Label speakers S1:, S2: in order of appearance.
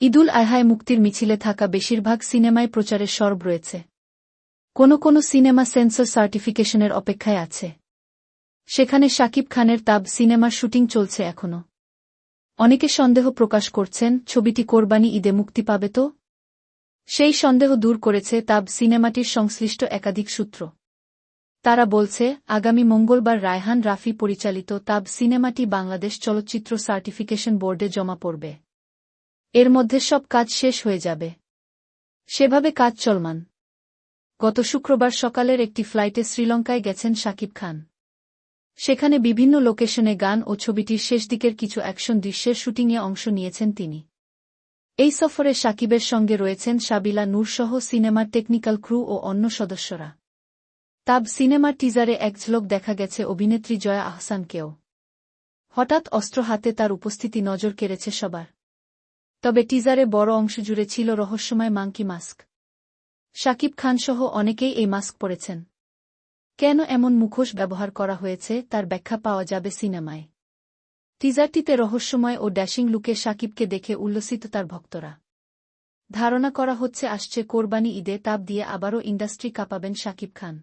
S1: ঈদুল আহায় মুক্তির মিছিলে থাকা বেশিরভাগ সিনেমায় প্রচারের সরব রয়েছে। কোনো কোনো সিনেমা সেন্সর সার্টিফিকেশনের অপেক্ষায় আছে। সেখানে শাকিব খানের তাব সিনেমার শুটিং চলছে এখনও অনেকে সন্দেহ প্রকাশ করছেন, ছবিটি কোরবানি ঈদে মুক্তি পাবে তো? সেই সন্দেহ দূর করেছে তাব সিনেমাটির সংশ্লিষ্ট একাধিক সূত্র। তারা বলছে, আগামী মঙ্গলবার রায়হান রাফি পরিচালিত তাব সিনেমাটি বাংলাদেশ চলচ্চিত্র সার্টিফিকেশন বোর্ডে জমা পড়বে। এর মধ্যে সব কাজ শেষ হয়ে যাবে। সেভাবে কাজ চলমান। গত শুক্রবার সকালের একটি ফ্লাইটে শ্রীলঙ্কায় গেছেন শাকিব খান। সেখানে বিভিন্ন লোকেশনে গান ও ছবিটির শেষ দিকের কিছু অ্যাকশন দৃশ্যের শুটিংয়ে অংশ নিয়েছেন তিনি। এই সফরে সাকিবের সঙ্গে রয়েছেন সাবিলা নূরসহ সিনেমার টেকনিক্যাল ক্রু ও অন্য সদস্যরা। তাব সিনেমার টিজারে এক ঝলক দেখা গেছে অভিনেত্রী জয়া আহসানকেও। হঠাৎ অস্ত্র হাতে তার উপস্থিতি নজর কেড়েছে সবার। তবে টিজারে বড় অংশ জুড়ে ছিল রহস্যময় মাঙ্কি মাস্ক। শাকিব খানসহ অনেকেই এই মাস্ক পরেছেন। কেন এমন মুখোশ ব্যবহার করা হয়েছে তার ব্যাখ্যা পাওয়া যাবে সিনেমায়। টিজারটিতে রহস্যময় ও ড্যাশিং লুকে শাকিবকে দেখে উল্লসিত তার ভক্তরা। ধারণা করা হচ্ছে, আসছে কোরবানি ঈদে তাপ দিয়ে আবারও ইন্ডাস্ট্রি কাঁপাবেন শাকিব খান।